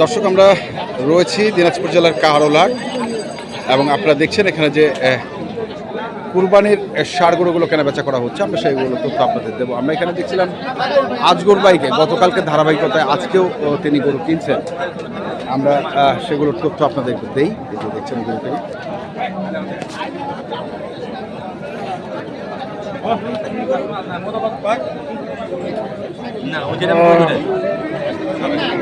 দর্শক, আমরা রয়েছি দিনাজপুর জেলার কাহারোলার এবং আপনারা দেখছেন এখানে যে কুরবানির সার গরুগুলো কেনা বেচা করা হচ্ছে। আমরা সেইগুলো তথ্য আপনাদের দেবো। আমরা এখানে দেখছিলাম আজগর বাইকে, গতকালকে ধারাবাহিকতায় আজকেও তিনি গরু কিনছেন। আমরা সেগুলোর তথ্য আপনাদের একটু দেই এই যে দেখছেন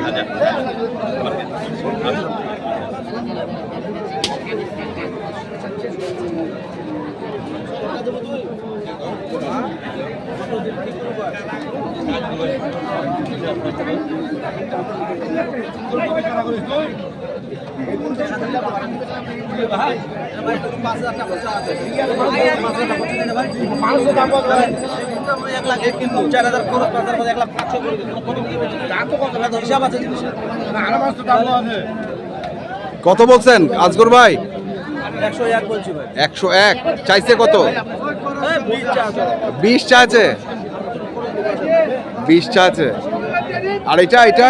গরুটাকে কত বলছেন আজগর ভাই একশো এক আজগর ভাই? একশো এক। চাইছে কত? বিশ চা আছে। চাইছে। বিশ চাইছে। আর এটা এটা?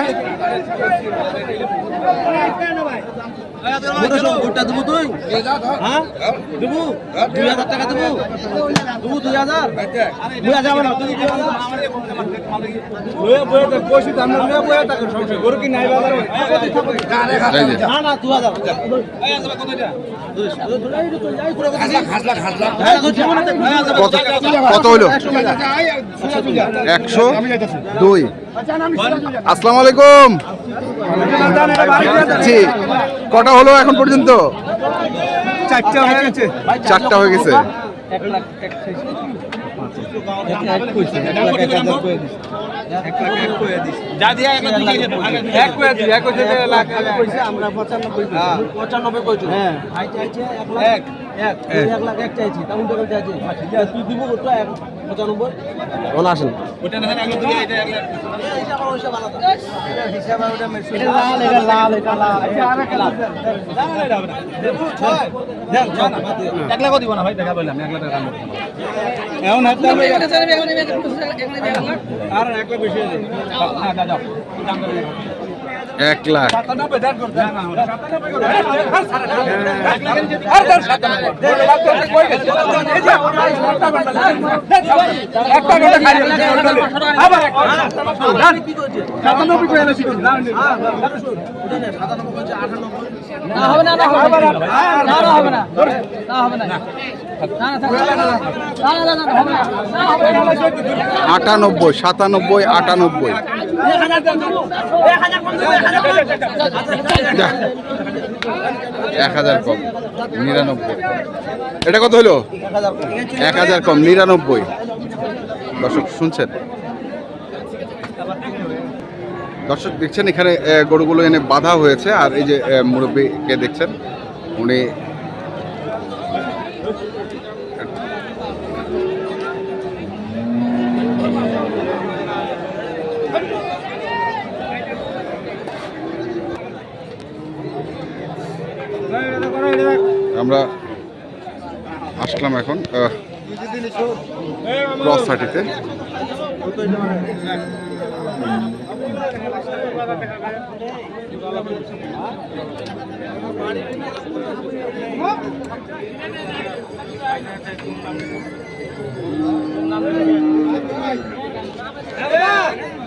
ভোটটা দেবো তুই। হ্যাঁ? দেবো? দুই হাজার টাকা দেবো। দেবো দুই হাজার? দুই হাজার আমার তুই দুই হাজার লয়ে বয়ে থাক পয়সা দাম না বয়ে থাক সংসার গরু কি নাই বাজার? না না দু হাজার। কত কত হইল? একশো দুই। আসসালামু আলাইকুম। জি কটা হলো এখন পর্যন্ত চারটা হয়ে গেছে চারটা হয়ে গেছে এক লাখ এক এক লাখ কইছে এক লাখ এক হাজার কয়ে দিস এক লাখ এক কয়ে দিস যা দিয়া এক লাখ এক কয়ে দিস এক কইছে লাখ এক কইছে আমরা 95 কইছি 95 কইছি আইতে আইতে এক লাখ এক এক তুই এক লাখ এক চাইছি তা উল্টো করে চাইছি তুই দিব কত এক 95 ওলা আসেন ওটা না এক লাখ দিকে এটা এক লাখ হিসাব আর হিসাব আলাদা এটা হিসাব আর ওটা মেশিন এটা লাল এটা লাল এটা লাল এটা আরেক লাল দাম এটা হবে না ছয় দেন এক লাখ দিব না ভাই দেখা বললাম এক টাকা এখন আর এক বেশি এক লাখ আটানব্বই সাতানব্বই আটানব্বই। এক হাজার কম, নিরানব্বই। এটা কত হলো? এক হাজার কম, নিরানব্বই। দর্শক, শুনছেন? দর্শক, দেখছেন এখানে গরুগুলো এনে বাধা হয়েছে, আর এই যে মুরব্বীকে দেখছেন, উনি আমরা আসলাম এখন ক্রস থার্টিতে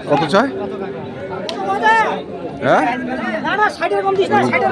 কত চাই হ্যাঁ? না না সাইডের কম দিস না সাইডের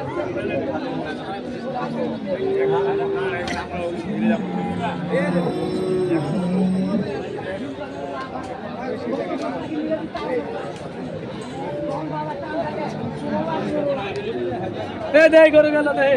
এ দেই করে গেল দে।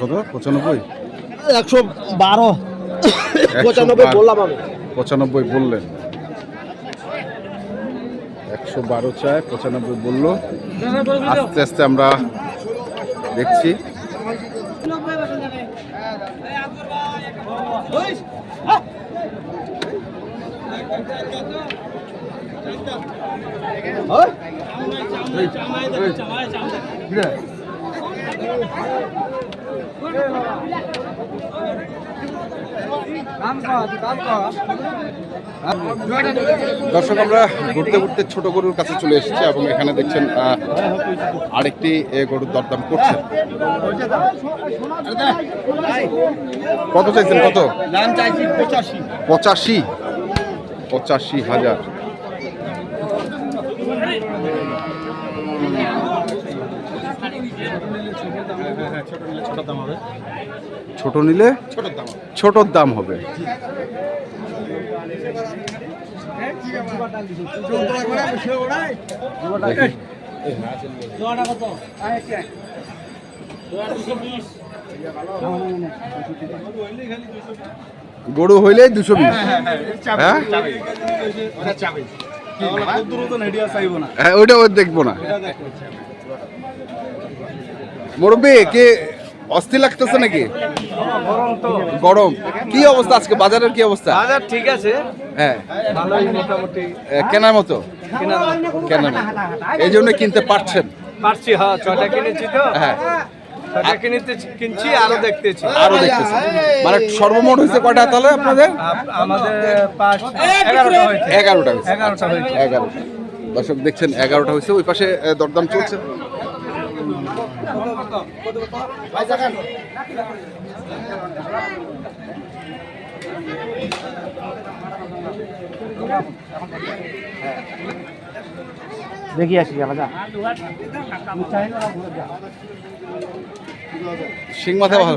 কত? পঁচানব্বই? একশো বারো। পঁচানব্বই বললাম আমি। পঁচানব্বই বললেন। একশো বারো চায় পঁচানব্বই বলল। আস্তে আস্তে আমরা দেখছি। দর্শক আমরা ঘুরতে ঘুরতে ছোট গরুর কাছে চলে এসেছি এবং এখানে দেখছেন আরেকটি এ, গরুর দরদাম করছে। কত চাইছেন? কত? পঁচাশি। পঁচাশি? পঁচাশি হাজার। ছোট নিলে ছোটর দাম হবে দেখি। গরু হইলেই দুশো বিশ। হ্যাঁ হ্যাঁ ওইটা ওই দেখব না। মুরব্বী কে অস্থির লাগতেছে নাকি? গরম কি অবস্থা আজকে? বাজারের কি অবস্থা? বাজার ঠিক আছে। হ্যাঁ। ভালোই মোটামুটি। কেনার মতো? কেনার মতো। এই জন্য কিনতে পারছেন? পারছি হ্যাঁ ছয়টা কিনেছি তো। হ্যাঁ। কিনছি আরও দেখতেছি। আরও দেখতেছেন মানে সর্বমোট হয়েছে কয়টা তাহলে আপনাদের? আমাদের পাঁচ এগারোটা হয়েছে। এগারোটা হয়েছে। এগারোটা হয়েছে। এগারোটা। দর্শক দেখছেন এগারোটা হয়েছে। ওই পাশে দরদাম চলছে। দেখি আসি আলাদা শিং মাথা ভালো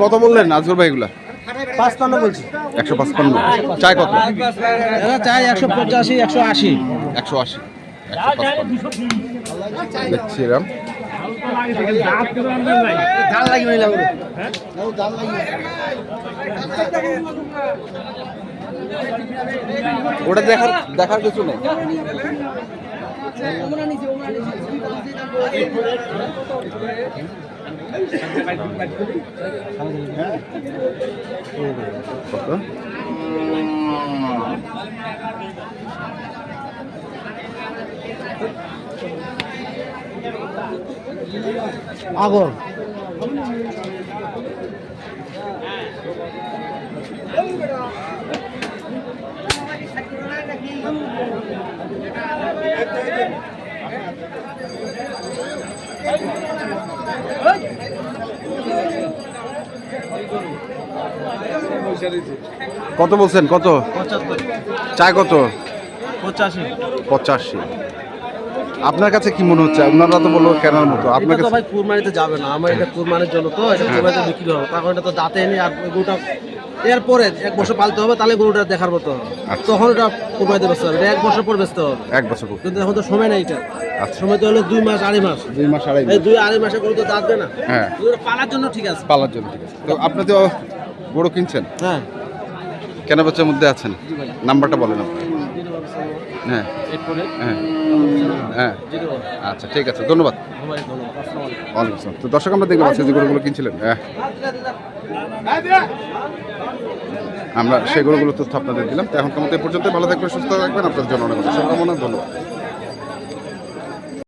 কত বললেন নাজর ভাই এগুলা? পাঁচপান্ন বলছি। একশো পাঁচপান্ন। চায় কত? চাই একশো পঁচাশি একশো আশি। একশো আশি। দেখছি এরম। ওটা দেখার দেখার কিছু নেই? আগর কত বলছেন? কত? চায় কত? পঁচাশি। পঁচাশি। আপনার কাছে কি মনে হচ্ছে? ওনারা তো বলল কেনার মতো। আপনার কাছে ভাই কুরবানিতে যাবে না। আমার এটা কুরবানির জন্য তো এটা কুরবানিতে বিক্রি হবে। কারণ এটা তো দাঁতে এনে আর গোটা এরপরে এক বছর পালতে হবে তাহলে গরুটা দেখার মতো। আচ্ছা। তখন ওটা কোরবানিতে বেচতে হবে এক বছর পর বেচতে হবে। এক বছর পর। কিন্তু এখন তো সময় নেই এটা। আচ্ছা। সময় তো হলো দুই মাস আড়াই মাস। দুই মাস আড়াই মাস। দুই আড়াই মাসে গরু তো দাঁতবে না। হ্যাঁ। পালার জন্য ঠিক আছে। পালার জন্য ঠিক আছে। তো আপনি তো গরু কিনছেন? হ্যাঁ। কেনা বেচার মধ্যে আছেন? নাম্বারটা বলেন আপনি। হ্যাঁ। হ্যাঁ। হ্যাঁ। আচ্ছা ঠিক আছে। ধন্যবাদ। ওয়ালাইকুম আসসালাম। তো দর্শক আমরা দেখলাম যে গরুগুলো কিনছিলেন। হ্যাঁ। আমরা সেই গরুগুলো তথ্য আপনাদের দিলাম। তো এখন এই পর্যন্ত ভালো থাকবেন, সুস্থ থাকবেন। আপনাদের জন্য অনেক শুভকামনা। ধন্যবাদ।